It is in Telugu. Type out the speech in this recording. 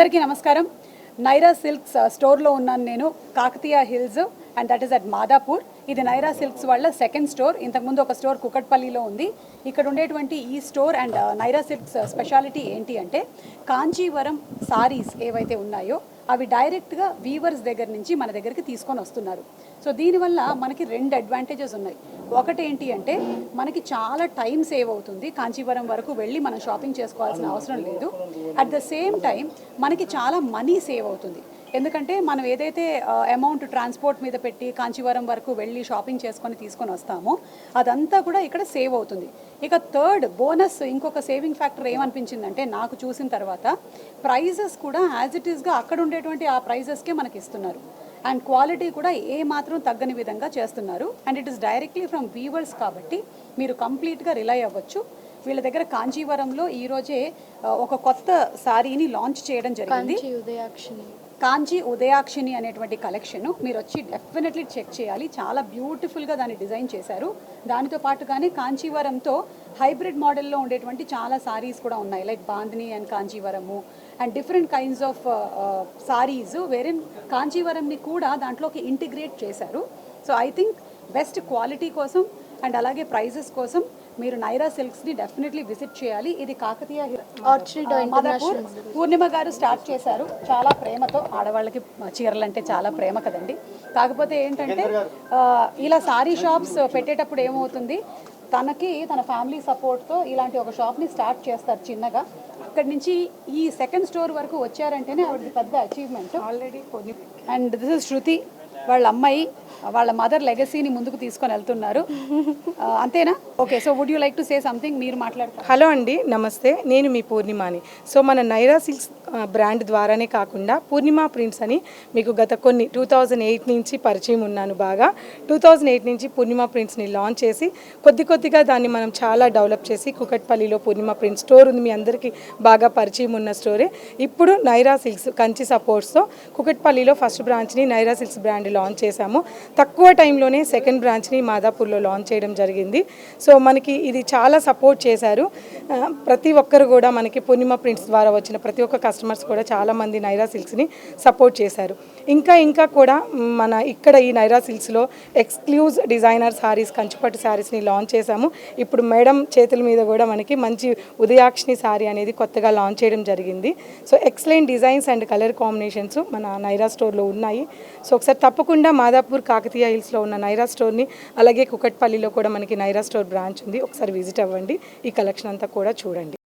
అందరికీ నమస్కారం. నైరా సిల్క్స్ స్టోర్లో ఉన్నాను నేను. Kakatiya hills and that is at Madhapur. ఇది నైరా సిల్క్స్ వాళ్ళ సెకండ్ స్టోర్. ఇంతకుముందు ఒక స్టోర్ కుకట్పల్లిలో ఉంది. ఇక్కడ ఉండేటువంటి ఈ store and Naira silks speciality ఏంటి అంటే కాంచీవరం సారీస్ ఏవైతే ఉన్నాయో అవి డైరెక్ట్గా వీవర్స్ దగ్గర నుంచి మన దగ్గరికి తీసుకొని వస్తున్నారు. సో దీనివల్ల మనకి రెండు అడ్వాంటేజెస్ ఉన్నాయి. ఒకటి ఏంటి అంటే మనకి చాలా టైం సేవ్ అవుతుంది కాంచీవరం వరకు వెళ్ళి మనం షాపింగ్ చేసుకోవాల్సిన అవసరం లేదు. అట్ ద సేమ్ టైం మనకి చాలా మనీ సేవ్ అవుతుంది. ఎందుకంటే మనం ఏదైతే అమౌంట్ ట్రాన్స్పోర్ట్ మీద పెట్టి కాంచీవరం వరకు వెళ్ళి షాపింగ్ చేసుకొని తీసుకొని వస్తామో అదంతా కూడా ఇక్కడ సేవ్ అవుతుంది. ఇక థర్డ్ బోనస్ ఇంకొక సేవింగ్ ఫ్యాక్టర్ ఏమనిపించిందంటే నాకు చూసిన తర్వాత ప్రైజెస్ కూడా యాజ్ ఇట్ ఈస్గా అక్కడ ఉండేటువంటి ఆ ప్రైజెస్కే మనకి ఇస్తున్నారు. అండ్ క్వాలిటీ కూడా ఏ మాత్రం తగ్గని విధంగా చేస్తున్నారు. And it is directly from weavers కాబట్టి మీరు కంప్లీట్గా రిలై అవ్వచ్చు. వీళ్ళ దగ్గర కాంచీవరంలో ఈరోజే ఒక కొత్త శారీని లాంచ్ చేయడం జరిగింది. ఉదయాక్షిణి. కాంజీ ఉదయాక్షిణి అనేటువంటి కలెక్షన్ మీరు వచ్చి డెఫినెట్లీ చెక్ చేయాలి. చాలా బ్యూటిఫుల్గా దాన్ని డిజైన్ చేశారు. దానితో పాటుగానే కాంచీవరంతో హైబ్రిడ్ మోడల్లో ఉండేటువంటి చాలా సారీస్ కూడా ఉన్నాయి. Like bandhani and Kanchivaram and different kinds of saris వేరే కాంచీవరంని కూడా దాంట్లోకి ఇంటిగ్రేట్ చేశారు. So I think best quality కోసం అండ్ అలాగే ప్రైజెస్ కోసం మీరు నైరా సిల్క్స్ని డెఫినెట్లీ విజిట్ చేయాలి. ఇది కాకతీయ మాదాపూర్ పూర్ణిమ గారు స్టార్ట్ చేశారు. చాలా ప్రేమతో ఆడవాళ్ళకి చీరలు అంటే చాలా ప్రేమ కదండి. కాకపోతే ఏంటంటే ఇలా సారీ షాప్స్ పెట్టేటప్పుడు ఏమవుతుంది? తనకి తన ఫ్యామిలీ సపోర్ట్తో ఇలాంటి ఒక షాప్ని స్టార్ట్ చేస్తారు చిన్నగా. అక్కడి నుంచి ఈ సెకండ్ స్టోర్ వరకు వచ్చారంటేనే ఆవిడది పెద్ద achievement already and this is Shruti వాళ్ళ అమ్మాయి. వాళ్ళ మదర్ లెగసీని ముందుకు తీసుకొని వెళ్తున్నారు. అంతేనా? Okay so would you like to say something మీరు మాట్లాడతారు. హలో అండి నమస్తే. నేను మీ పూర్ణిమాని. సో మన నైరా సిల్క్స్ బ్రాండ్ ద్వారానే కాకుండా పూర్ణిమ ప్రింట్స్ అని మీకు గత కొన్ని టూ థౌజండ్ ఎయిట్ నుంచి పరిచయం ఉన్నాను బాగా. టూ థౌజండ్ ఎయిట్ నుంచి పూర్ణిమ ప్రింట్స్ని లాంచ్ చేసి కొద్ది కొద్దిగా దాన్ని మనం చాలా డెవలప్ చేసి కుకట్పల్లిలో పూర్ణిమ ప్రింట్ స్టోర్ ఉంది మీ అందరికీ బాగా పరిచయం ఉన్న స్టోరే. ఇప్పుడు నైరా సిల్క్స్ కంచి సపోర్ట్స్తో కుకట్పల్లిలో ఫస్ట్ బ్రాంచ్ని నైరా సిల్క్స్ బ్రాండ్ లాంచ్ చేశాము. తక్కువ టైంలోనే సెకండ్ బ్రాంచ్ని మాదాపూర్లో లాంచ్ చేయడం జరిగింది. సో మనకి ఇది చాలా సపోర్ట్ చేశారు. ప్రతి ఒక్కరు కూడా మనకి పూర్ణిమ ప్రింట్స్ ద్వారా వచ్చిన ప్రతి ఒక్క కస్టమర్స్ కూడా చాలామంది నైరా సిల్క్స్ని సపోర్ట్ చేశారు. ఇంకా ఇంకా కూడా మన ఇక్కడ ఈ నైరా సిల్క్స్లో ఎక్స్క్లూజ్ డిజైనర్ సారీస్ కంచిపట్టు శారీస్ని లాంచ్ చేశాము. ఇప్పుడు మేడం చేతుల మీద కూడా మనకి మంచి ఉదయాక్షిణి శారీ అనేది కొత్తగా లాంచ్ చేయడం జరిగింది. So excellent designs and colour combinations మన నైరా స్టోర్లో ఉన్నాయి. సో ఒకసారి తప్పకుండా మాదాపూర్ కాకతీయ హిల్స్లో ఉన్న నైరా స్టోర్ని అలాగే కుకట్పల్లిలో కూడా మనకి నైరా స్టోర్ బ్రాంచ్ ఉంది. ఒకసారి విజిట్ అవ్వండి. ఈ కలెక్షన్ అంతా కూడా చూడండి.